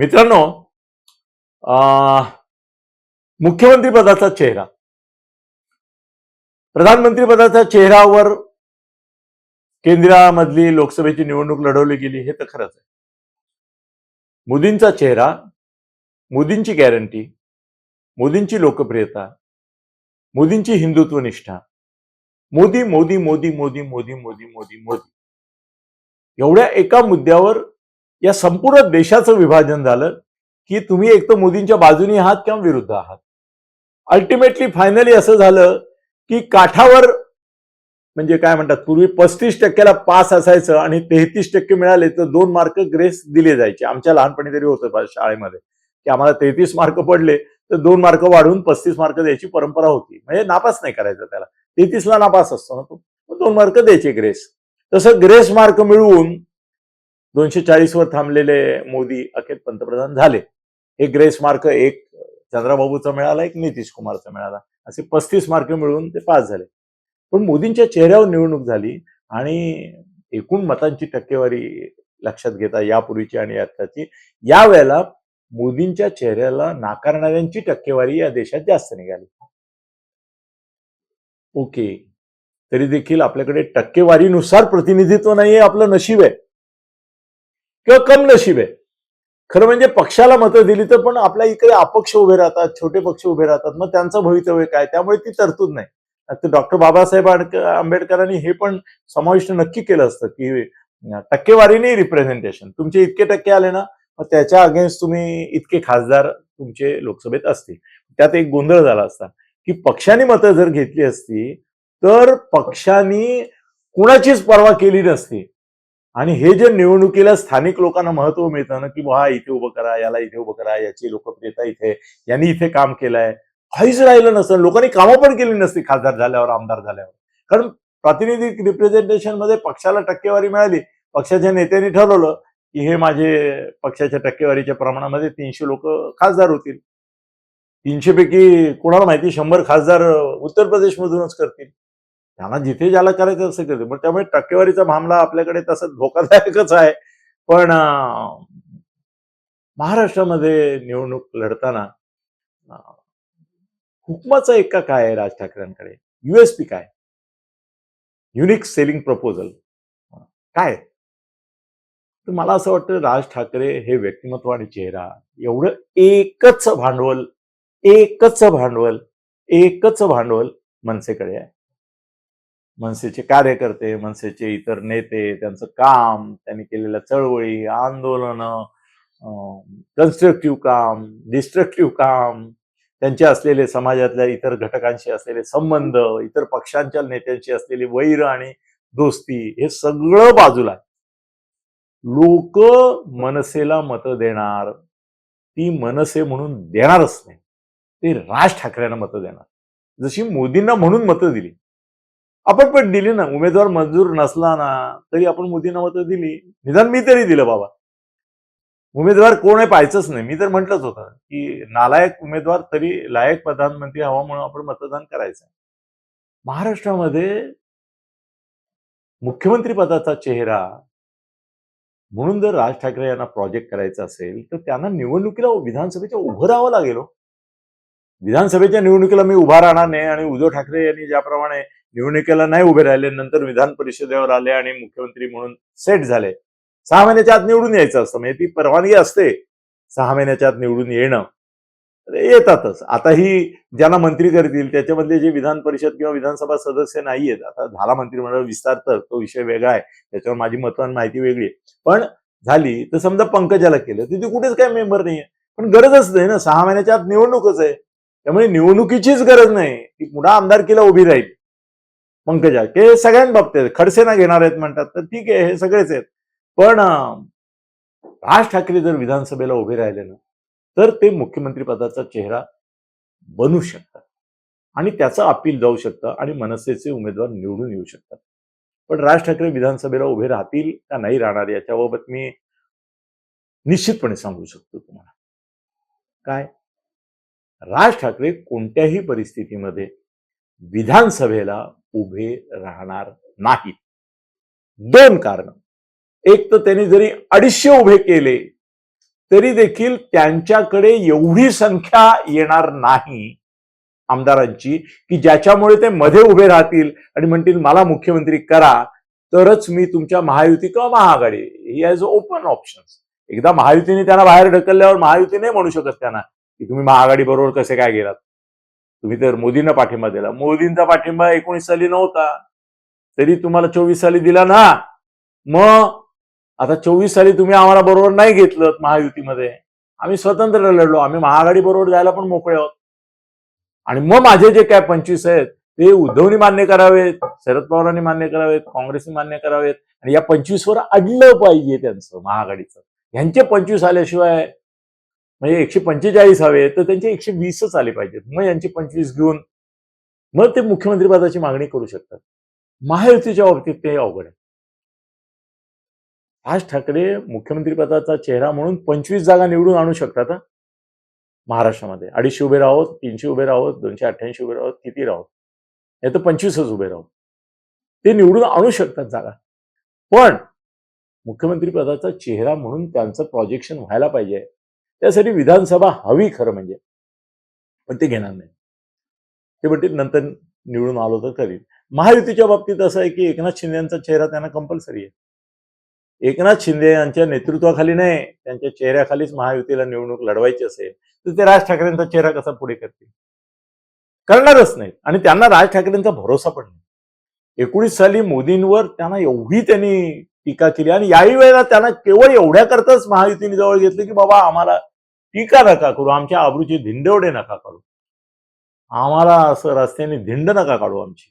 मित्रांनो अं, मुख्यमंत्री पदाचा चेहरा. प्रधानमंत्री पदाच्या चेहऱ्यावर केंद्रामधली लोकसभेची निवडणूक लढवली गेली हे तर खरंच आहे. मोदींचा चेहरा मोदींची गॅरंटी मोदींची लोकप्रियता मोदींची हिंदुत्व निष्ठा मोदी मोदी मोदी मोदी मोदी मोदी मोदी मोदी. एवढ्या एका मुद्द्यावर या संपूर्ण देशाचं विभाजन झालं की तुम्ही एक तर मोदींच्या बाजूने आहात किंवा विरुद्ध आहात. अल्टिमेटली फायनली असं झालं की काठावर म्हणजे काय म्हणतात पूर्वी पस्तीस टक्क्याला पास असायचं आणि तेहतीस टक्के मिळाले तर दोन मार्क ग्रेस दिले जायचे. आमच्या लहानपणी तरी होतं शाळेमध्ये की आम्हाला तेहतीस मार्क पडले तर दोन मार्क वाढवून पस्तीस मार्क द्यायची परंपरा होती. म्हणजे नापास नाही करायचं त्याला. तेहतीसला नापास असतो ना तो. मग दोन मार्क द्यायचे ग्रेस. तसं ग्रेस मार्क मिळवून दोनशे चाळीस वर थांबलेले मोदी अखेर पंतप्रधान झाले. हे ग्रेस मार्क एक चंद्राबाबूचा मिळाला एक नितीश कुमारचा मिळाला. असे पस्तीस मार्क मिळवून ते पास झाले. पण मोदींच्या चेहऱ्यावर निवडणूक झाली आणि एकूण मतांची टक्केवारी लक्षात घेता यापूर्वीची आणि आताची यावेळेला मोदींच्या चेहऱ्याला नाकारणाऱ्यांची टक्केवारी या देशात जास्त निघाली. ओके. तरी देखील आपल्याकडे टक्केवारीनुसार प्रतिनिधित्व नाहीये आपलं नशीब आहे. किंवा कम नशीब आहे खरं म्हणजे पक्षाला मतं दिली तर पण आपल्या इकडे अपक्ष उभे राहतात छोटे पक्ष उभे राहतात. मग त्यांचं भवितव्य काय? त्यामुळे ती तरतूद नाही. आता डॉक्टर बाबासाहेब आंबेडकरांनी हे पण समाविष्ट नक्की केलं असतं की टक्केवारीने रिप्रेझेंटेशन तुमचे इतके टक्के आले ना मग त्याच्या अगेन्स्ट तुम्ही इतके खासदार तुमचे लोकसभेत असतील. त्यात एक गोंधळ झाला असता. की पक्षाने मतं जर घेतली असती तर पक्षांनी कुणाचीच पर्वा केली नसती. आणि हे जे निवडणुकीला स्थानिक लोकांना महत्त्व मिळतं ना की हा इथे उभं करा याला इथे उभं करा याची लोकप्रियता इथे यांनी इथे काम केलंय. काहीच राहिलं नसतं. लोकांनी कामं पण केली नसती खासदार झाल्यावर आमदार झाल्यावर. कारण प्रातिनिधिक रिप्रेझेंटेशनमध्ये पक्षाला टक्केवारी मिळाली. पक्षाच्या नेत्यांनी ठरवलं की हे माझे पक्षाच्या टक्केवारीच्या प्रमाणामध्ये तीनशे लोक खासदार होतील. तीनशे पैकी कोणाला माहिती? शंभर खासदार उत्तर प्रदेशमधूनच करतील. त्यांना जिथे ज्याला करायचं असं करते पण त्यामुळे टक्केवारीचा मामला आपल्याकडे तसं धोकादायकच आहे. पण महाराष्ट्रामध्ये निवडणूक लढताना हुकमाचा एक काय आहे राज ठाकरेंकडे? युएसपी काय? युनिक सेलिंग प्रपोजल काय? तर मला असं वाटतं राज ठाकरे हे व्यक्तिमत्व आणि चेहरा एवढं एकच भांडवल एकच भांडवल एकच भांडवल मनसेकडे आहे. मनसेचे कार्यकर्ते मनसेचे इतर नेते त्यांचं काम त्यांनी केलेल्या चळवळी आंदोलनं कन्स्ट्रक्टिव्ह काम डिस्ट्रक्टिव्ह काम त्यांचे असलेले समाजातल्या इतर घटकांशी असलेले संबंध इतर पक्षांच्या नेत्यांशी असलेली वैर आणि दोस्ती हे सगळं बाजूला आहे. लोक मनसेला मतं देणार ती मनसे म्हणून देणारच नाही. ते राज ठाकरेंना मतं देणार. जशी मोदींना म्हणून मतं दिली आपण पण दिली ना उमेदवार मंजूर नसला ना तरी आपण मोदींना मतं दिली. निदान मी तरी दिलं बाबा. उमेदवार कोण आहे पाहायचंच नाही. मी तर म्हटलंच होतं की नालायक उमेदवार तरी लायक प्रधानमंत्री हवा म्हणून आपण मतदान करायचं महाराष्ट्रामध्ये मुख्यमंत्री पदाचा चेहरा म्हणून जर राज ठाकरे यांना प्रोजेक्ट करायचा असेल तर त्यांना निवडणुकीला विधानसभेच्या उभं राहावं लागेल हो. विधानसभेच्या निवडणुकीला मी उभा राहणार नाही आणि उद्धव ठाकरे यांनी ज्याप्रमाणे निवडणुकीला नाही उभे राहिले नंतर विधान परिषदेवर आले आणि मुख्यमंत्री म्हणून सेट झाले. सहा महिन्याच्या आत निवडून यायचं असतं म्हणजे ती परवानगी असते. सहा महिन्याच्या आत निवडून येणं. येतातच. आता ही ज्यांना मंत्री करतील त्याच्यामधले जे विधान परिषद किंवा विधानसभा सदस्य नाहीयेत आता झाला मंत्रिमंडळ विस्तार तर तो विषय वेगळा आहे. त्याच्यावर माझी मत आणि माहिती वेगळी आहे. पण झाली तर समजा पंकजाला केलं तिथे ती कुठेच काय मेंबर नाहीये. पण गरजच नाही ना सहा महिन्याच्या आत निवडणूकच आहे. त्यामुळे निवडणुकीचीच गरज नाही. ती पुन्हा आमदारकीला उभी राहील. पंकजा ते सगळ्यांबाबतीत खडसेना घेणार आहेत म्हणतात तर ठीक आहे हे सगळेच आहेत. पण राज ठाकरे जर विधानसभेला उभे राहिले ना तर ते मुख्यमंत्री पदाचा चेहरा बनू शकतात. आणि त्याचं अपील जाऊ शकतं आणि मनसेचे उमेदवार निवडून येऊ शकतात. पण राज ठाकरे विधानसभेला उभे राहतील का नाही राहणार याच्याबाबत मी निश्चितपणे सांगू शकतो तुम्हाला. काय? राज ठाकरे कोणत्याही परिस्थितीमध्ये विधानसभेला उभे राहणार नाहीत. दोन कारण. एक तर त्यांनी जरी अडीचशे उभे केले तरी देखील त्यांच्याकडे एवढी संख्या येणार नाही आमदारांची की ज्याच्यामुळे ते मध्ये उभे राहतील आणि म्हणतील मला मुख्यमंत्री करा तरच मी तुमच्या महायुती किंवा महाआघाडी ही ॲज ओपन ऑप्शन्स एकदा महायुतीने त्यांना बाहेर ढकलल्यावर महायुती नाही म्हणू शकत त्यांना की तुम्ही महाआघाडी बरोबर कसे काय गेलात? तुम्ही तर मोदींना पाठिंबा दिला. मोदींचा पाठिंबा एकोणीस साली नव्हता. तरी तुम्हाला चोवीस साली दिला ना. मग आता चोवीस साली तुम्ही आम्हाला बरोबर नाही घेतलं महायुतीमध्ये. आम्ही स्वतंत्र लढलो. आम्ही महाआघाडी बरोबर जायला पण मोकळे आहोत. आणि मग माझे जे काय पंचवीस आहेत ते उद्धवनी मान्य करावेत शरद पवारांनी मान्य करावेत काँग्रेसनी मान्य करावेत. आणि या पंचवीस वर अडलं पाहिजे त्यांचं महाआघाडीचं. यांचे पंचवीस आल्याशिवाय म्हणजे एकशे पंचेचाळीस हवे तर त्यांचे एकशे वीसच आले पाहिजेत. मग यांचे पंचवीस घेऊन मग ते मुख्यमंत्रीपदाची मागणी करू शकतात. महायुतीच्या बाबतीत ते अवघड आहे. राज ठाकरे मुख्यमंत्रीपदाचा चेहरा म्हणून पंचवीस जागा निवडून आणू शकतात महाराष्ट्रामध्ये. अडीचशे उभे राहोत तीनशे उभे राहोत दोनशे अठ्ठ्याऐंशी उभे राहोत किती राहोत? नाही तर पंचवीसच उभे राहोत. ते निवडून आणू शकतात जागा. पण मुख्यमंत्रीपदाचा चेहरा म्हणून त्यांचं प्रोजेक्शन व्हायला पाहिजे. त्यासाठी विधानसभा हवी खरं म्हणजे. पण ते घेणार नाही. ते म्हणतील नंतर निवडून आलो तर करील महायुतीच्या बाबतीत असं आहे की एकनाथ शिंदे यांचा चेहरा त्यांना कंपल्सरी आहे. एकनाथ शिंदे यांच्या नेतृत्वाखाली नाही त्यांच्या चेहऱ्याखालीच महायुतीला निवडणूक लढवायची असेल तर ते राज ठाकरेंचा चेहरा कसा पुढे करतील? करणारच नाहीत. आणि त्यांना राज ठाकरेंचा भरोसा पण नाही. एकोणीस साली मोदींवर त्यांना एवढी त्यांनी टीका केली आणि याही वेळेला त्यांना केवळ एवढ्या करताच महायुतीने जवळ घेतलं की बाबा आम्हाला टीका नका करू आमच्या आबरूची धिंडवडे नका काढू आम्हाला असं रस्त्याने धिंड नका काढू आमची.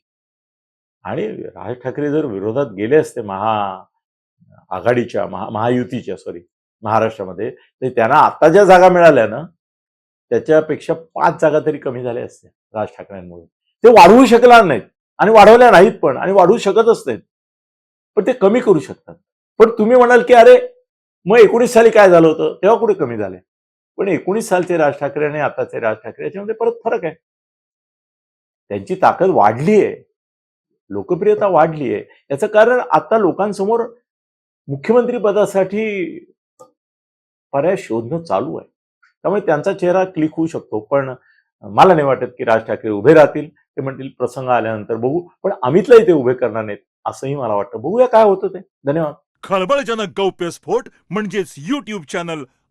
आणि राज ठाकरे जर विरोधात गेले असते महा आघाडीच्या महा महायुतीच्या सॉरी महाराष्ट्रामध्ये तर त्यांना आता ज्या जागा मिळाल्या ना त्याच्यापेक्षा पाच जागा तरी कमी झाल्या असत्या राज ठाकरेंमुळे. ते वाढवू शकणार नाहीत आणि वाढवल्या नाहीत पण आणि वाढवू शकतच नाहीत. पण ते कमी करू शकतात. पण तुम्ही म्हणाल की अरे मग एकोणीस साली काय झालं होतं? तेव्हा कुठे कमी झाले? पण एकोणीस सालचे राज ठाकरे आणि आताचे राज ठाकरे याच्यामध्ये परत फरक आहे. त्यांची ताकद वाढली आहे. लोकप्रियता वाढली आहे. याचं कारण आता लोकांसमोर मुख्यमंत्री पदासाठी पर्याय शोधणं चालू आहे. त्यामुळे त्यांचा चेहरा क्लिक होऊ शकतो. पण मला नाही वाटत की राज ठाकरे उभे राहतील. ते म्हणतील प्रसंग आल्यानंतर बघू. पण अमितलाही ते उभे करणार नाहीत असंही मला वाटतं. बघूया काय होतं ते. धन्यवाद. खळबळजनक गौप्यस्फोट म्हणजेच युट्यूब चॅनल